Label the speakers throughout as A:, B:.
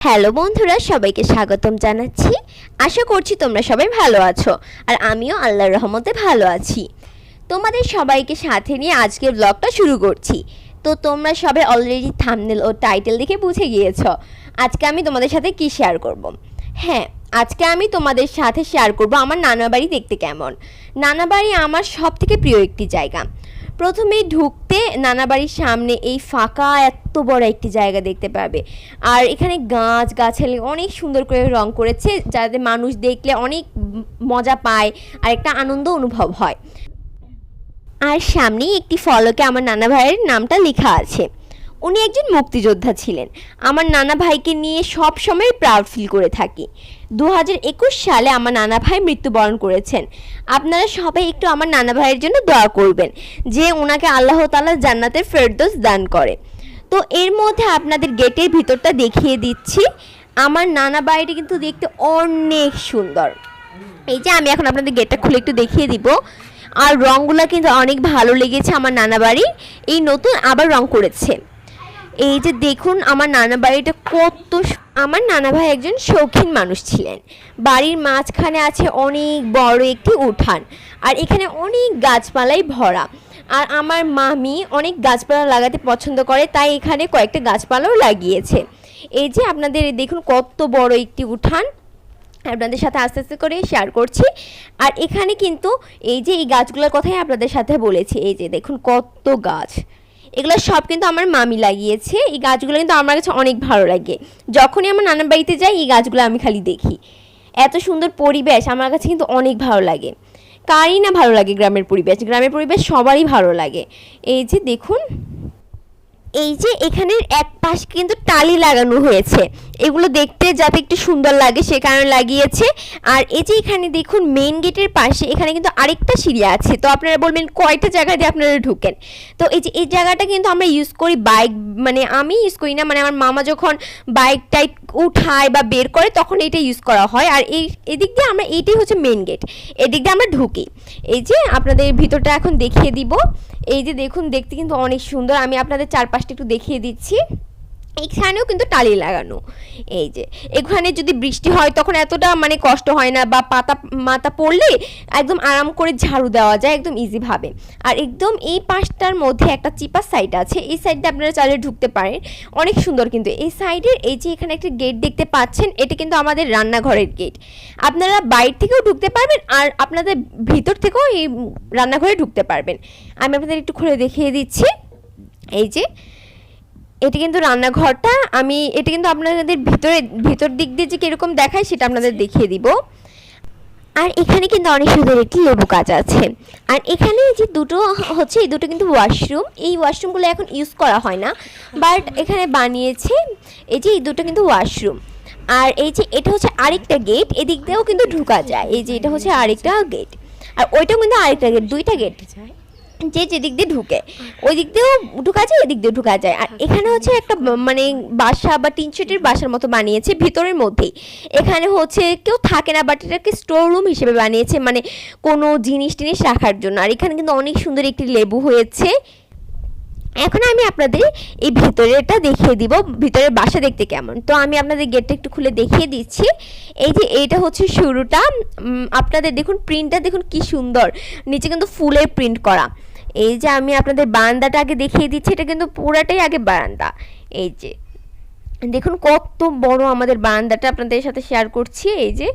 A: Hello বন্ধুরা, সবাইকে স্বাগতম জানাচ্ছি। আশা করছি তোমরা সবাই ভালো আছো আর আমিও আল্লাহর রহমতে ভালো আছি। তোমাদের সবাইকে সাথে নিয়ে আজকে ব্লগটা শুরু করছি। তো তোমরা সবাই অলরেডি থামনেল ও টাইটেল দেখে বুঝে গিয়েছ। আজকে আমি তোমাদের সাথে কি শেয়ার করব। হ্যাঁ আজকে আমি তোমাদের সাথে শেয়ার করব আমার নানা বাড়ি দেখতে কেমন। নানা বাড়ি আমার সব থেকে প্রিয় একটি জায়গা। প্রথমে ঢুকতে নানা বাড়ির সামনে এই ফাঁকা এত বড় একটি জায়গা দেখতে পাবে। আর এখানে গাছ, গাছালি অনেক সুন্দর করে রং করেছে যাতে মানুষ দেখলে অনেক মজা পায় আর একটা আনন্দ অনুভব হয়। আর সামনেই একটি ফলকে আমার নানা ভাইয়ের নামটা লেখা আছে। উনি একজন মুক্তিযোদ্ধা ছিলেন। আমার নানা ভাইকে নিয়ে সব সময় প্রাউড ফিল করে থাকি। দু হাজার একুশ সালে আমার নানা ভাই মৃত্যুবরণ করেছেন। আপনারা সবাই একটু আমার নানা ভাইয়ের জন্য দোয়া করবেন, যে ওনাকে আল্লাহ তাআলা জান্নাতের ফেরদোস দান করে। তো এর মধ্যে আপনাদের গেটের ভিতরটা দেখিয়ে দিচ্ছি। আমার নানা বাড়িটি কিন্তু দেখতে অনেক সুন্দর। এই যে আমি এখন আপনাদের গেটটা খুলে একটু দেখিয়ে দিব। আর রঙগুলো কিন্তু অনেক ভালো লেগেছে আমার নানা বাড়ি এই নতুন আবার রং করেছে। এই যে দেখুন, আমার নানা বাড়িটা কত আমার নানা ভাই একজন শৌখিন মানুষ ছিলেন। বাড়ির মাঝখানে আছে অনেক বড় একটি উঠান আর এখানে অনেক গাছপালাই ভরা। আর আমার মামি অনেক গাছপালা লাগাতে পছন্দ করে, তাই এখানে কয়েকটা গাছপালাও লাগিয়েছে। এই যে আপনাদের দেখুন কত বড় একটি উঠান। আপনাদের সাথে আস্তে আস্তে করে শেয়ার করছি। আর এখানে কিন্তু এই যে এই গাছগুলোর কথাই আপনাদের সাথে বলেছি। এই যে দেখুন কত গাছ। এগুলো সব কিন্তু আমার মামি লাগিয়েছে। এই গাছগুলো কিন্তু আমার কাছে অনেক ভালো লাগে। যখনই আমার নানার বাড়িতে যাই, এই গাছগুলো আমি খালি দেখি। এত সুন্দর পরিবেশ আমার কাছে কিন্তু অনেক ভালো লাগে। কারই না ভালো লাগে গ্রামের পরিবেশ। গ্রামের পরিবেশ সবারই ভালো লাগে। এই যে দেখুন, এই যে এখানের এক পাশ কিন্তু টালি লাগানো হয়েছে। এগুলো দেখতে যাতে একটু সুন্দর লাগে, সে কারণে লাগিয়েছে। আর এই যে এখানে দেখুন মেন গেটের পাশে এখানে কিন্তু আরেকটা সিঁড়ি আছে। তো আপনারা বলবেন, কয়টা জায়গা দিয়ে আপনারা ঢুকেন? তো এই যে এই জায়গাটা কিন্তু আমরা ইউজ করি বাইক মানে আমি ইউজ করি না মানে আমার মামা যখন বাইক টাইপ উঠায় বা বের করে, তখন এটা ইউজ করা হয়। আর এই, এদিক দিয়ে আমরা, এইটাই হচ্ছে মেন গেট এদিক দিয়ে আমরা ঢুকি। এই যে আপনাদের ভিতরটা এখন দেখিয়ে দিব। এই যে দেখুন, দেখতে কিন্তু অনেক সুন্দর। আমি আপনাদের চারপাশটা একটু দেখিয়ে দিচ্ছি। এখানেও কিন্তু টালি লাগানো। এই যে, এখানে যদি বৃষ্টি হয় তখন এতটা মানে কষ্ট হয় না বা পাতা মাথা পড়লে একদম আরাম করে ঝাড়ু দেওয়া যায় একদম ইজিভাবে আর একদম এই পাশটার মধ্যে একটা চিপা সাইড আছে, এই সাইডে আপনারা চাইলে ঢুকতে পারেন। অনেক সুন্দর কিন্তু, এই সাইডের এই যে এখানে একটা গেট দেখতে পাচ্ছেন, এটা কিন্তু আমাদের রান্নাঘরের গেট আপনারা বাইরে থেকেও ঢুকতে পারবেন আর আপনাদের ভিতর থেকেও এই রান্নাঘরে ঢুকতে পারবেন। আমি আপনাদের একটু খুলে দেখিয়ে দিচ্ছি। এই যে এটা কিন্তু রান্নাঘরটা, আমি এটা কিন্তু আপনাদের ভিতরে, ভিতর দিক দিয়ে যে কীরকম দেখায় সেটা আপনাদের দেখিয়ে দিব। আর এখানে কিন্তু অনেক সুন্দর একটি লেবু গাছ আছে। আর এখানে যে দুটো হচ্ছে, এই দুটো কিন্তু ওয়াশরুম এই ওয়াশরুমগুলো এখন ইউজ করা হয় না বাট এখানে বানিয়েছে এই যে, এই দুটো কিন্তু ওয়াশরুম আর এই যে, এটা হচ্ছে আরেকটা গেট এদিক দিয়েও কিন্তু ঢুকা যায়। এই যে, এটা হচ্ছে আরেকটা গেট আর ওইটাও কিন্তু আরেকটা গেট দুইটা গেট যে যেদিক দিয়ে ঢুকে ওই দিক দিয়েও ঢুকা যায় এদিক দিয়ে ঢুকা যায়। আর এখানে হচ্ছে একটা মানে বাসা বা টিন শেটের বাসার মতো বানিয়েছে ভিতরের মধ্যেই। এখানে হচ্ছে কেউ থাকে না বাট এটাকে স্টোর রুম হিসেবে বানিয়েছে মানে কোনো জিনিস টিনিস রাখার জন্য। আর এখানে কিন্তু অনেক সুন্দর একটি লেবু হয়েছে। এখন আমি আপনাদের এই ভিতরেটা দেখিয়ে দিব ভিতরের বাসা দেখতে কেমন। তো আমি আপনাদের গেটটা একটু খুলে দেখিয়ে দিচ্ছি। এই যে এইটা হচ্ছে শুরুটা। আপনাদের দেখুন প্রিন্টটা দেখুন কি সুন্দর। নিচে কিন্তু ফুলের প্রিন্ট করা। এই যে আমি আপনাদের বারান্দাটা আগে দেখিয়ে দিচ্ছি, এটা কিন্তু পুরাটাই আগে বারান্দা। এই যে, দেখুন কত বড় আমাদের বারান্দাটা আপনাদের সাথে শেয়ার করছি। এই যে,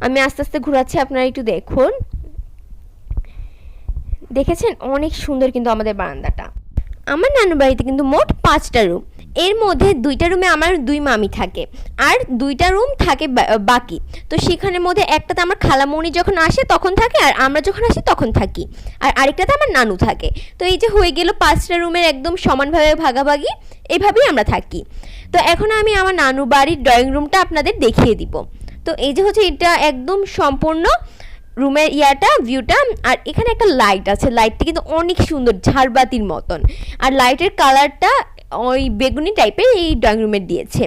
A: আমি আস্তে আস্তে ঘোরাচ্ছি, আপনারা একটু দেখুন। দেখেছেন? অনেক সুন্দর কিন্তু আমাদের বারান্দাটা। আমার নানু বাড়িতে কিন্তু মোট পাঁচটা রুম এর মধ্যে দুইটা রুমে আমার দুই মামি থাকে। আর দুইটা রুম থাকে বাকি। তো সেখানের মধ্যে একটাতে আমার খালামণি যখন আসে তখন থাকে আর আমরা যখন আসি তখন থাকি। আর আরেকটাতে আমার নানু থাকে। তো এই যে হয়ে গেল পাঁচটা রুমের একদম সমানভাবে ভাগাভাগি এইভাবেই আমরা থাকি। তো এখন আমি আমার নানু বাড়ির ড্রয়িং রুমটা আপনাদের দেখিয়ে দিব। তো এই যে হচ্ছে এটা একদম সম্পূর্ণ রুমের ইয়াটা, ভিউটা, আর এখানে একটা লাইট আছে। লাইটটা কিন্তু অনেক সুন্দর, ঝাড়বাতির মতন। আর লাইটের কালারটা ওই বেগুনি টাইপের এই ড্রয়িং রুমের দিয়েছে।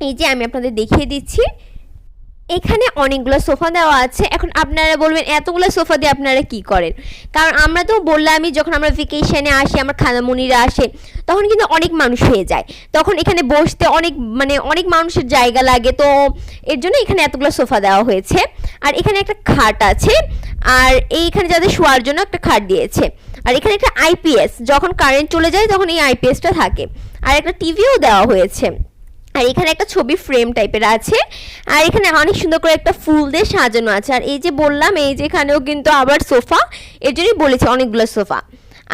A: এই যে আমি আপনাদের দেখিয়ে দিচ্ছি। এখানে অনেকগুলো সোফা দেওয়া আছে। এখন আপনারা বলবেন, এতগুলো সোফা দিয়ে আপনারা কি করেন? কারণ আমরা তো বললামই, যখন আমরা ভেকেশনে আসি, আমার খালামুনিরা আসে, তখন কিন্তু অনেক মানুষ হয়ে যায়। তখন এখানে বসতে অনেক মানে অনেক মানুষের জায়গা লাগে। তো এর জন্য এখানে এতগুলো সোফা দেওয়া হয়েছে। আর এখানে একটা খাট আছে। আর এইখানে যাদের শোয়ার জন্য একটা খাট দিয়েছে। আর এখানে একটা আইপিএস যখন কারেন্ট চলে যায় তখন এই আইপিএসটা থাকে। আর একটা টিভিও দেওয়া হয়েছে। আর এখানে একটা ছবি ফ্রেম টাইপের আছে। আর এখানে অনেক সুন্দর করে একটা ফুল দিয়ে সাজানো আছে। আর এই যে বললাম, এই যে এখানেও কিন্তু আবার সোফা, এর জন্যই বলেছি অনেকগুলো সোফা।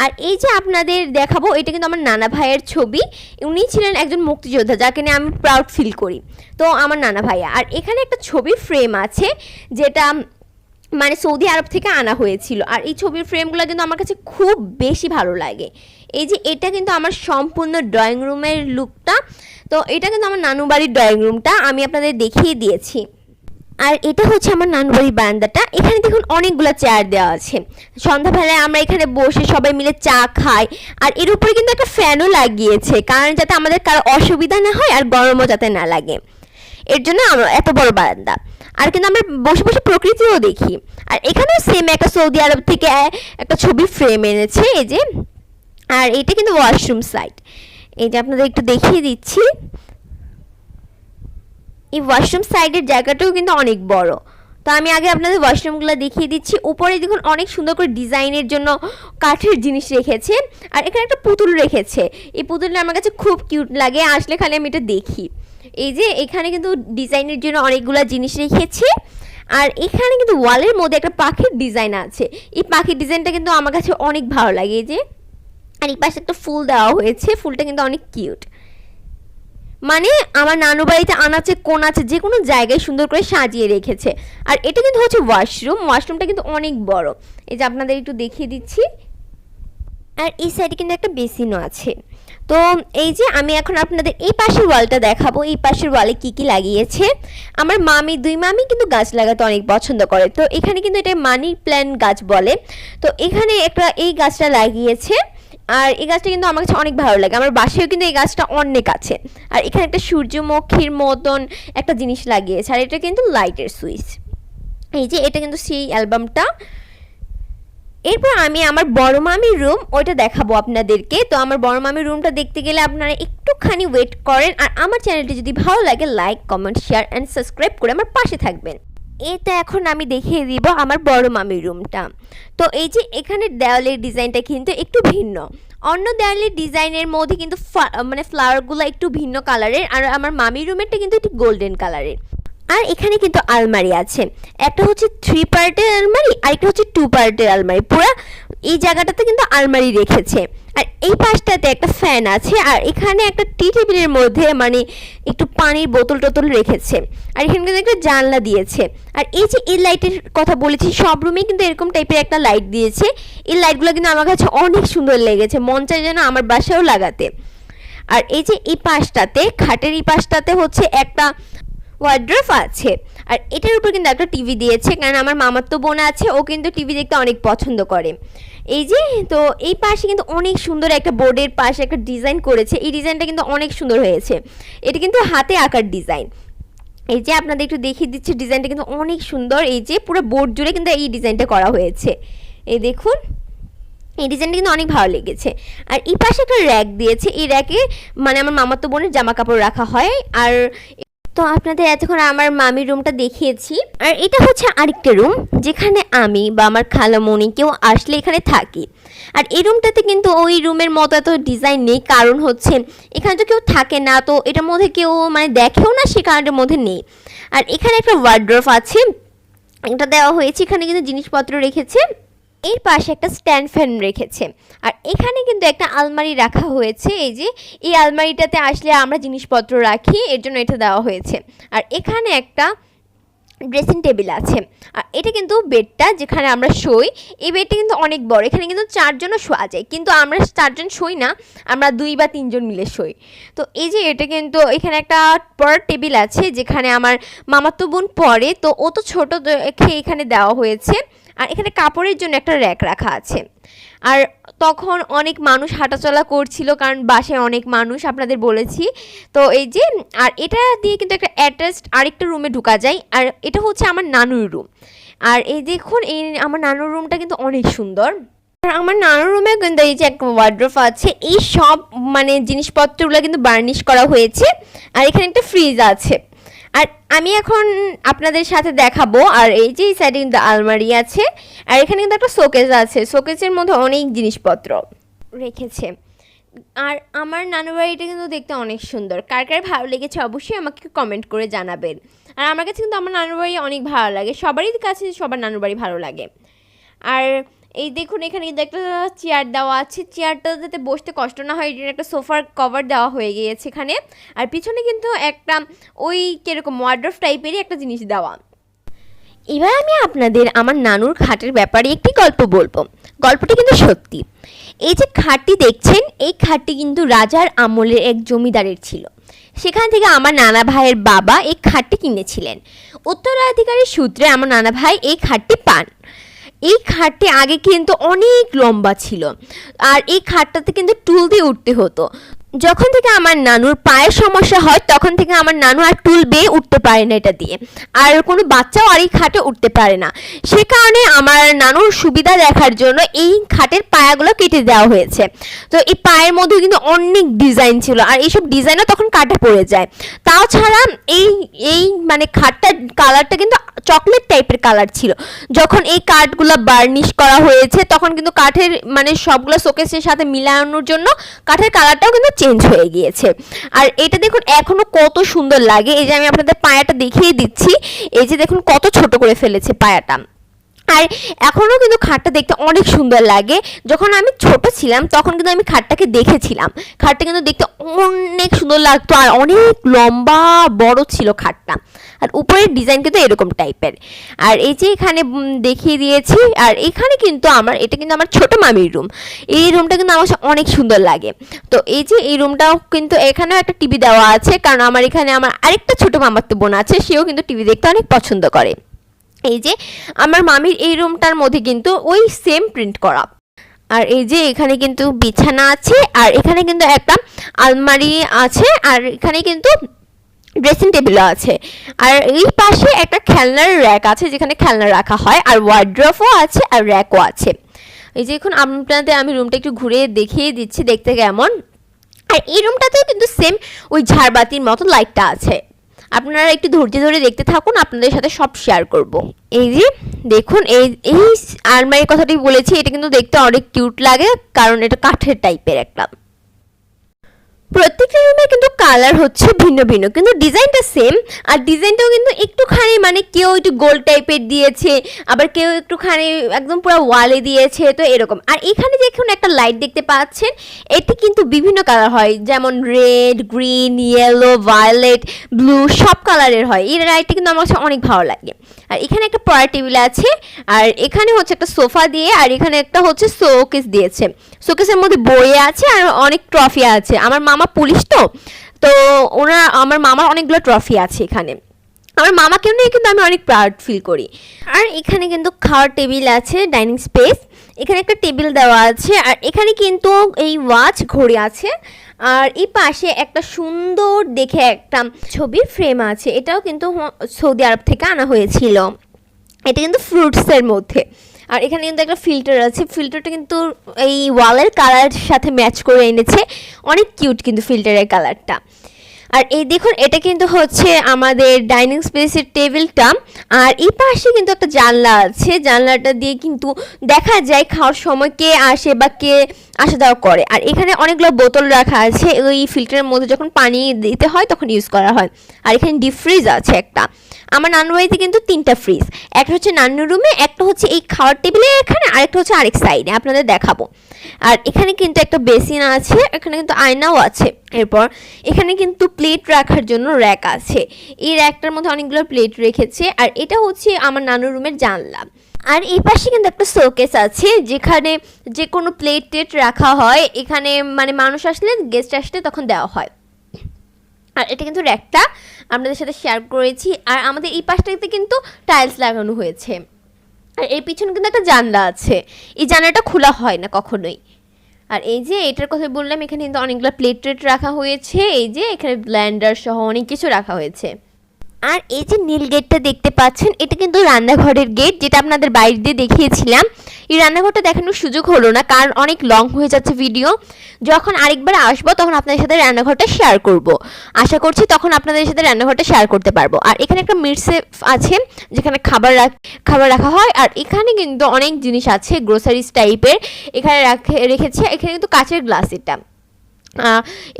A: আর এই যে আপনাদের দেখাবো, এটা কিন্তু আমার নানা ভাইয়ের ছবি। উনি ছিলেন একজন মুক্তিযোদ্ধা, যাকে নিয়ে আমি প্রাউড ফিল করি। তো আমার নানা ভাইয়া, আর এখানে একটা ছবি ফ্রেম আছে, যেটা মানে সৌদি আরব থেকে আনা হয়েছিল। আর এই ছবির ফ্রেমগুলো কিন্তু আমার কাছে খুব বেশি ভালো লাগে। এই যে এটা কিন্তু আমার সম্পূর্ণ ড্রয়িং রুমের লুকটা তো এটা কিন্তু আমার নানু বাড়ির ড্রয়িং রুমটা আমি আপনাদের দেখিয়ে দিয়েছি। আর এটা হচ্ছে আমার নানু বাড়ির বারান্দাটা। এখানে দেখুন অনেকগুলো চেয়ার দেওয়া আছে। সন্ধ্যাবেলায় আমরা এখানে বসে সবাই মিলে চা খাই। আর এর উপরে কিন্তু একটা ফ্যানও লাগিয়েছে। কারণ যাতে আমাদের কারও অসুবিধা না হয় আর গরমও যাতে না লাগে। এর জন্য আমরা এত বড় বারান্দা। আর কিন্তু আমরা বসে বসে প্রকৃতিও দেখি। আর এখানেও সেম একটা সৌদি আরব থেকে একটা ছবি ফ্রেম এনেছে, এই যে। আর এটা কিন্তু ওয়াশরুম সাইট এই যে আপনাদের একটু দেখিয়ে দিচ্ছি। এই ওয়াশরুম সাইডের জায়গাটাও কিন্তু অনেক বড়। তো আমি আগে আপনাদের ওয়াশরুমগুলো দেখিয়ে দিচ্ছি। উপরে দেখুন অনেক সুন্দর করে ডিজাইনের জন্য কাঠের জিনিস রেখেছে। আর এখানে একটা পুতুল রেখেছে। এই পুতুলটা আমার কাছে খুব কিউট লাগে। আসলে খালি আমি এটা দেখি। এই যে এখানে কিন্তু ডিজাইনের জন্য অনেকগুলো জিনিস রেখেছে। আর এখানে কিন্তু ওয়ালের মধ্যে একটা পাখির ডিজাইন আছে। এই পাখির ডিজাইনটা কিন্তু আমার কাছে অনেক ভালো লাগে। এই যে আর এই পাশে একটা ফুল দেওয়া হয়েছে। ফুলটা কিন্তু অনেক কিউট মানে আমার নানু বাড়িতে আনাচে কোন আছে যে কোনো জায়গায় সুন্দর করে সাজিয়ে রেখেছে। আর এটা কিন্তু হচ্ছে ওয়াশরুম ওয়াশরুমটা কিন্তু অনেক বড়। এই যে আপনাদের একটু দেখিয়ে দিচ্ছি। আর এই সাইডে কিন্তু একটা বেসিনও আছে। তো এই যে আমি এখন আপনাদের এই পাশের ওয়ালটা দেখাবো। এই পাশের ওয়ালে কি কি লাগিয়েছে? আমার মামি, দুই মামি কিন্তু গাছ লাগাতে অনেক পছন্দ করে। তো এখানে কিন্তু এটা মানি প্ল্যান্ট গাছ বলে। তো এখানে একটা এই গাছটা লাগিয়েছে। আর এই গাছটা কিন্তু আমার কাছে অনেক ভালো লাগে। আমার বাসায়ও কিন্তু এই গাছটা অনেক আছে। আর এখানে একটা সূর্যমুখীর মতন একটা জিনিস লাগিয়েছে, আর এটা কিন্তু লাইটের সুইচ। এই যে এটা কিন্তু সেই অ্যালবামটা। এরপর আমি আমার বড় মামির রুম, ওইটা দেখাবো আপনাদেরকে। তো আমার বড় মামির রুমটা দেখতে গেলে আপনারা একটুখানি ওয়েট করেন। আর আমার চ্যানেলটি যদি ভালো লাগে like comment share and subscribe করে আমার পাশে থাকবেন। এটা এখন আমি দেখিয়ে দিব আমার বড় মামির রুমটা। তো এই যে এখানে দেওয়ালের ডিজাইনটা কিন্তু একটু ভিন্ন। অন্য দেওয়ালের ডিজাইনের মধ্যে কিন্তু মানে ফ্লাওয়ারগুলো একটু ভিন্ন কালারের আর আমার মামির রুমেরটা কিন্তু একটু গোল্ডেন কালারের আর এখানে কিন্তু আলমারি আছে। একটা হচ্ছে থ্রি পার্টের আলমারি আর একটা হচ্ছে টু পার্টের আলমারি। পুরো এই জায়গাটাতে কিন্তু আলমারি রেখেছে। আর এই পাশটাতে একটা ফ্যান আছে, আর এখানে একটা টি টেবিলের মধ্যে মানে একটু পানির বোতল টোতল রেখেছে। আর এখানে কিন্তু একটা জানলা দিয়েছে। আর এই যে এই লাইটের কথা বলেছি, সব রুমেই কিন্তু এরকম টাইপের একটা লাইট দিয়েছে। এই লাইটগুলো কিন্তু আমার কাছে অনেক সুন্দর লেগেছে, মন চাই যেন আমার বাসায়ও লাগাতে। আর এই যে এই পাশটাতে, খাটের এই পাশটাতে হচ্ছে একটা ওয়ার্ড্রফ আছে। আর এটার উপর কিন্তু একটা টিভি দিয়েছে কারণ আমার মামার তো বোন আছে, ও কিন্তু টিভি দেখতে অনেক পছন্দ করে। এই যে, তো এই পাশে কিন্তু অনেক সুন্দর একটা বোর্ডের পাশে একটা ডিজাইন করেছে। এই ডিজাইনটা কিন্তু অনেক সুন্দর হয়েছে। এটা কিন্তু হাতে আঁকার ডিজাইন। এই যে আপনাদের একটু দেখিয়ে দিচ্ছি, ডিজাইনটা কিন্তু অনেক সুন্দর। এই যে পুরো বোর্ড জুড়ে কিন্তু এই ডিজাইনটা করা হয়েছে। এই দেখুন, এই ডিজাইনটা কিন্তু অনেক ভালো লেগেছে। আর এই পাশে একটা র্যাক দিয়েছে। এই র্যাকে মানে আমার মামাতো বোনের জামা কাপড় রাখা হয়। আর তো আপনাদের এতক্ষণ আমার মামির রুমটা দেখিয়েছি। আর এটা হচ্ছে আরেকটা রুম, যেখানে আমি বা আমার খালামণি কেউ আসলে এখানে থাকি। আর এই রুমটাতে কিন্তু ওই রুমের মতো এত ডিজাইন নেই, কারণ হচ্ছে এখানে তো কেউ থাকে না, তো এটার মধ্যে কেউ মানে দেখেও না, সে কারণের মধ্যে নেই। আর এখানে একটা ওয়ার্ড্রফ আছে, এটা দেওয়া হয়েছে, এখানে কিন্তু জিনিসপত্র রেখেছে। এর পাশে একটা স্ট্যান্ড ফ্যান রেখেছে। আর এখানে কিন্তু একটা আলমারি রাখা হয়েছে, এই যে, এই আলমারিটাতে আসলে আমরা জিনিসপত্র রাখি, এর জন্য এটা দেওয়া হয়েছে। আর এখানে একটা ড্রেসিং টেবিল আছে। আর এটা কিন্তু বেডটা যেখানে আমরা শুই, এই বেডটা কিন্তু অনেক বড়, এখানে কিন্তু চারজনও শোয়া যায়। কিন্তু আমরা চারজন শুই না, আমরা দুই বা তিনজন মিলে শুই। তো এই যে, এটা কিন্তু এখানে একটা পড়ার টেবিল আছে, যেখানে আমার মামাতো বোন পড়ে, তো ও তো ছোটো এখানে দেওয়া হয়েছে। আর এখানে কাপড়ের জন্য একটা র্যাক রাখা আছে। আর তখন অনেক মানুষ হাঁটাচলা করছিল, কারণ বাসে অনেক মানুষ, আপনাদের বলেছি। তো এই যে, আর এটা দিয়ে কিন্তু একটা অ্যাটাচড আরেকটা রুমে ঢুকা যায়। আর এটা হচ্ছে আমার নানুর রুম আর এই দেখুন, এই আমার নানুর রুমটা কিন্তু অনেক সুন্দর। আর আমার নানুর রুমে কিন্তু এই যে একটা ওয়ার্ড্রোফ আছে, এই সব মানে জিনিসপত্রগুলো কিন্তু বার্নিশ করা হয়েছে। আর এখানে একটা ফ্রিজ আছে। আর আমি এখন আপনাদের সাথে দেখাবো, আর এই যে এই সাইডে কিন্তু আলমারি আছে, আর এখানে কিন্তু একটা শোকেজ আছে। শোকেজের মধ্যে অনেক জিনিসপত্র রেখেছে। আর আমার নানু বাড়িটা কিন্তু দেখতে অনেক সুন্দর। কার কার ভালো লেগেছে অবশ্যই আমাকে কমেন্ট করে জানাবেন। আর আমার কাছে কিন্তু আমার নানুর বাড়ি অনেক ভালো লাগে। সবারই কাছে সবার নানুর বাড়ি ভালো লাগে। আর এই দেখুন, এখানে কিন্তু একটা চেয়ার দেওয়া আছে। চেয়ারটা যাতে বসতে কষ্ট না হয়, এটার একটা সোফার কভার দেওয়া হয়ে গিয়েছে এখানে। আর পিছনে কিন্তু একটা ওই কীরকম ওয়ার্ড্রফ টাইপেরই একটা জিনিস দেওয়া। এবার আমি আপনাদের আমার নানুর খাটের ব্যাপারে একটি গল্প বলব। গল্পটি কিন্তু সত্যি। এই যে খাটটি দেখছেন, এই খাটটি কিন্তু রাজার আমলের এক জমিদারের ছিল। সেখান থেকে আমার নানা ভাইয়ের বাবা এই খাটটি কিনেছিলেন। উত্তরাধিকারী সূত্রে আমার নানা ভাই এই খাটটি পান। এই খাটটি আগে কিন্তু অনেক লম্বা ছিল। আর এই খাটটাতে কিন্তু টুল দিয়ে উঠতে হতো। যখন থেকে আমার নানুর পায়ের সমস্যা হয়, তখন থেকে আমার নানু আর টুল বেয়ে উঠতে পারে না এটা দিয়ে। আর কোনো বাচ্চাও আর এই খাটে উঠতে পারে না। সে কারণে আমার নানুর সুবিধা দেখার জন্য এই খাটের পায়াগুলো কেটে দেওয়া হয়েছে। তো এই পায়ের মধ্যে কিন্তু অনেক ডিজাইন ছিল আর এইসব ডিজাইনও তখন কাটা পড়ে যায়। তাও ছাড়া এই এই মানে খাটটার কালারটা কিন্তু চকলেট টাইপের কালার ছিল। যখন এই কাঠগুলো বার্নিশ করা হয়েছে, তখন কিন্তু কাঠের মানে সবগুলো শোকেসের সাথে মিলানোর জন্য কাঠের কালারটাও কিন্তু চেঞ্জ হয়ে গিয়েছে। আর এটা দেখুন এখনও কত সুন্দর লাগে। এই যে আমি আপনাদের পায়াটা দেখিয়ে দিচ্ছি। এই যে দেখুন কত ছোট করে ফেলেছে পায়াটা। আর এখনও কিন্তু খাটটা দেখতে অনেক সুন্দর লাগে। যখন আমি ছোট ছিলাম, তখন কিন্তু আমি খাটটাকে দেখেছিলাম। খাটটা কিন্তু দেখতে অনেক সুন্দর লাগতো আর অনেক লম্বা, বড় ছিল খাটটা। আর উপরের ডিজাইন কিন্তু এরকম টাইপের। আর এই যে এখানে দেখিয়ে দিয়েছি, আর এখানে কিন্তু আমার, এটা কিন্তু আমার ছোট মামির রুম। এই রুমটা কিন্তু আমার অনেক সুন্দর লাগে। তো এই যে এই রুমটাও কিন্তু এখানেও একটা টিভি দেওয়া আছে, কারণ আমার এখানে আমার আরেকটা ছোট মামার তো বোন আছে, সেও কিন্তু টিভি দেখতে অনেক পছন্দ করে। এই যে আমার মামির এই রুমটার মধ্যে কিন্তু ওই সেম প্রিন্ট করা। আর এই যে এখানে কিন্তু বিছানা আছে, আর এখানে কিন্তু একটা আলমারি আছে, আর এখানে কিন্তু ড্রেসিং টেবিলও আছে। আর এই পাশে একটা খেলনার র্যাক আছে, যেখানে খেলনা রাখা হয়, আর ওয়ার্ড্রফও আছে, আর র্যাকও আছে। এই যে এখন আপনাদের আমি রুমটা একটু ঘুরে দেখিয়ে দিচ্ছি দেখতে কেমন। আর এই রুমটাতেও কিন্তু সেম ওই ঝাড়বাতির মতো লাইটটা আছে। আপনারা একটু ধৈর্য ধরে দেখতে থাকুন, আপনাদের সাথে সব শেয়ার করব। এই যে, দেখুন, এই এই আলমারির কথাটি বলেছি, এটা কিন্তু দেখতে অনেক কিউট লাগে, কারণ এটা কাঠের টাইপের একটা। প্রত্যেকটা রুমে কিন্তু কালার হচ্ছে ভিন্ন ভিন্ন, কিন্তু ডিজাইনটা সেম আর ডিজাইনটাও কিন্তু একটুখানি মানে কেউ একটু গোল্ড টাইপের দিয়েছে, আবার কেউ একটুখানি একদম পুরো ওয়ালে দিয়েছে, তো এরকম। আর এখানে দেখুন একটা লাইট দেখতে পাচ্ছেন, এতে কিন্তু বিভিন্ন কালার হয়, যেমন red green yellow violet blue সব কালারের হয়। এই লাইটটা কিন্তু আমার কাছে অনেক ভালো লাগে। আর এখানে একটা পড়ার টেবিল আছে, আর এখানে হচ্ছে একটা সোফা দিয়ে, আর এখানে একটা হচ্ছে শোকেস দিয়েছে। শোকেসের মধ্যে বই আছে আর অনেক ট্রফি আছে। আমার মামা পুলিশ তো তো ওনার আমার মামার অনেকগুলো ট্রফি আছে এখানে। আমার মামাকেও নিয়ে কিন্তু আমি অনেক প্রাউড ফিল করি। আর এখানে কিন্তু খাওয়ার টেবিল আছে, ডাইনিং স্পেস। এখানে একটা টেবিল দেওয়া আছে আর এখানে কিন্তু এই ওয়াচ ঘড়ি আছে। আর এই পাশে একটা সুন্দর দেখে একটা ছবির ফ্রেম আছে। এটাও কিন্তু সৌদি আরব থেকে আনা হয়েছিল। এটা কিন্তু ফ্রুটসের মধ্যে। আর এখানে কিন্তু একটা ফিল্টার আছে। ফিল্টারটা কিন্তু এই ওয়ালের কালার সাথে ম্যাচ করে এনেছে। অনেক কিউট কিন্তু ফিল্টারের কালারটা আর এই দেখুন, এটা কিন্তু হচ্ছে আমাদের ডাইনিং স্পেসের টেবিলটা আর এই পাশে কিন্তু একটা জানলা আছে। জানলাটা দিয়ে কিন্তু দেখা যায় খাওয়ার সময় কে আসে বা কে আসা যাওয়া করে। আর এখানে অনেকগুলো বোতল রাখা আছে, ওই ফিল্টারের মধ্যে যখন পানি দিতে হয় তখন ইউজ করা হয়। আর এখানে ডিপ ফ্রিজ আছে একটা। আমার নানু বাড়িতে কিন্তু তিনটা ফ্রিজ একটা হচ্ছে নান্নুর রুমে একটা হচ্ছে এই খাওয়ার টেবিলে এখানে আরেকটা হচ্ছে আরেক সাইডে আপনাদের দেখাবো। আর এখানে কিন্তু একটা বেসিন আছে, এখানে কিন্তু আয়নাও আছে। এরপর এখানে কিন্তু প্লেট রাখার জন্য র্যাক আছে। এই র্যাকটার মধ্যে অনেকগুলো প্লেট রেখেছে। আর এটা হচ্ছে আমার নানুর রুমের জানলা। আর এই পাশে কিন্তু একটা শোকেস আছে, যেখানে যে কোনো প্লেট টেট রাখা হয়, এখানে মানে মানুষ আসলে গেস্ট আসলে তখন দেওয়া হয়। আর এটা কিন্তু র্যাকটা আপনাদের সাথে শেয়ার করেছি, আর আমাদের এই পাশটাতে কিন্তু টাইলস লাগানো হয়েছে। আর এর পিছনে কিন্তু একটা জানলা আছে, এই জানলাটা খোলা হয় না কখনোই। আর এই যে এটার কথা বললাম, এখানে কিন্তু অনেকগুলো প্লেট ট্রেট রাখা হয়েছে, এই যে এখানে ব্ল্যান্ডার সহ অনেক কিছু রাখা হয়েছে। আর এই যে নীল গেটটা দেখতে পাচ্ছেন, এটা কিন্তু রান্নাঘরের গেট যেটা আপনাদের বাইরে দিয়ে দেখিয়েছিলাম। এই রান্নাঘরটা দেখানোর সুযোগ হলো না, কারণ অনেক লং হয়ে যাচ্ছে ভিডিও যখন আরেকবার আসব, তখন আপনাদের সাথে রান্নাঘরটা শেয়ার করব। আশা করছি তখন আপনাদের সাথে রান্নাঘরটা শেয়ার করতে পারব। আর এখানে একটা মিটসেফ আছে, যেখানে খাবার খাবার রাখা হয়। আর এখানে কিন্তু অনেক জিনিস আছে গ্রোসারিজ টাইপের এখানে রাখে, রেখেছে, এখানে কিন্তু কাচের গ্লাস এটা।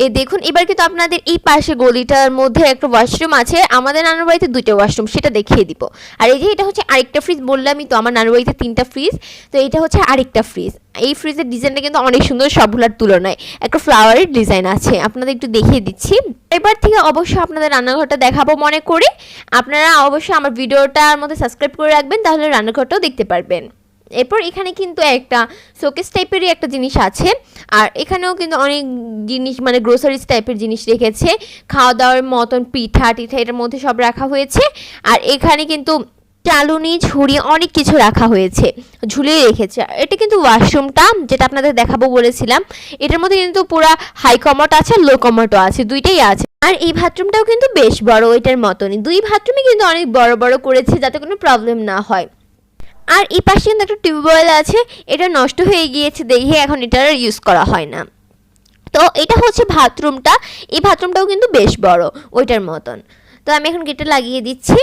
A: এ দেখুন, এবার কিন্তু আপনাদের এই পাশে গলিটার মধ্যে একটা ওয়াশরুম আছে। আমাদের নানুর বাড়িতে দুইটা ওয়াশরুম সেটা দেখিয়ে দিব। আর এই যে এটা হচ্ছে আরেকটা ফ্রিজ বললামই তো আমার নানুর বাড়িতে তিনটা ফ্রিজ তো এটা হচ্ছে আরেকটা ফ্রিজ এই ফ্রিজের ডিজাইনটা কিন্তু অনেক সুন্দর, সবগুলোর তুলনায়। একটা ফ্লাওয়ারের ডিজাইন আছে, আপনাদের একটু দেখিয়ে দিচ্ছি। এবার থেকে অবশ্যই আপনাদের রান্নাঘরটা দেখাবো মনে করে। আপনারা অবশ্যই আমার ভিডিওটার মধ্যে সাবস্ক্রাইব করে রাখবেন, তাহলে রান্নাঘরটাও দেখতে পারবেন। এরপর এখানে কিন্তু একটা শোকেস টাইপেরই একটা জিনিস আছে। আর এখানেও কিন্তু অনেক জিনিস মানে গ্রোসারিজ টাইপের জিনিস রেখেছে। খাওয়া দাওয়ার মতন পিঠা টিঠা এটার মধ্যে সব রাখা হয়েছে। আর এখানে কিন্তু চালুনি, ঝুড়ি অনেক কিছু রাখা হয়েছে। ঝুলিয়ে রেখেছে। এটা কিন্তু ওয়াশরুমটা যেটা আপনাদের দেখাবো বলেছিলাম। এটার মধ্যে কিন্তু পুরা হাই কমোট আছে লো কমোটও আছে। দুইটাই আছে। আর এই বাথরুমটাও কিন্তু বেশ বড় এটার মতনই। দুই বাথরুমই কিন্তু অনেক বড় বড় করেছে যাতে কোনো প্রবলেম না হয়। আর এই পাশে কিন্তু একটা টিউবওয়েল আছে, এটা নষ্ট হয়ে গিয়েছে দেখে এখন এটা আর ইউজ করা হয় না। তো এটা হচ্ছে বাথরুমটা, এই বাথরুমটাও কিন্তু বেশ বড়, ওইটার মতন। তো আমি এখন গেটটা লাগিয়ে দিচ্ছি।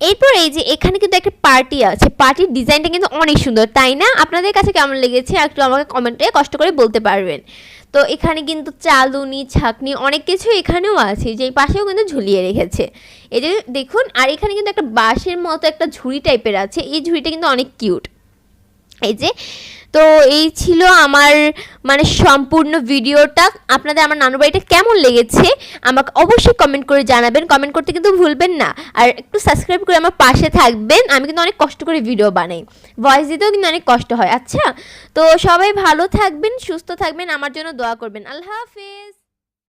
A: এরপর এই যে এখানে কিন্তু একটা পার্টি আছে, পার্টির ডিজাইনটা কিন্তু অনেক সুন্দর, তাই না? আপনাদের কাছে কেমন লেগেছে? একটু আমাকে কমেন্টে কষ্ট করে বলতে পারবেন। তো এখানে কিন্তু চালুনি, ছাকনি অনেক কিছু এখানেও আছে যে পাশেও কিন্তু ঝুলিয়ে রেখেছে। এই যে দেখুন, আর এখানে কিন্তু একটা বাঁশের মতো একটা ঝুড়ি টাইপের আছে, এই ঝুড়িটা কিন্তু অনেক কিউট এই যে তো এই ছিল আমার মানে সম্পূর্ণ ভিডিওটা। আপনাদের আমার নানু বাড়িটা কেমন লেগেছে, আমাকে অবশ্যই কমেন্ট করে জানাবেন। কমেন্ট করতে কিন্তু ভুলবেন না। আর একটু সাবস্ক্রাইব করে আমার পাশে থাকবেন। আমি কিন্তু অনেক কষ্ট করে ভিডিও বানাই। ভয়েস দিতেও কিন্তু অনেক কষ্ট হয়। আচ্ছা তো সবাই ভালো থাকবেন, সুস্থ থাকবেন। আমার জন্য দোয়া করবেন। আল্লাহ হাফেজ।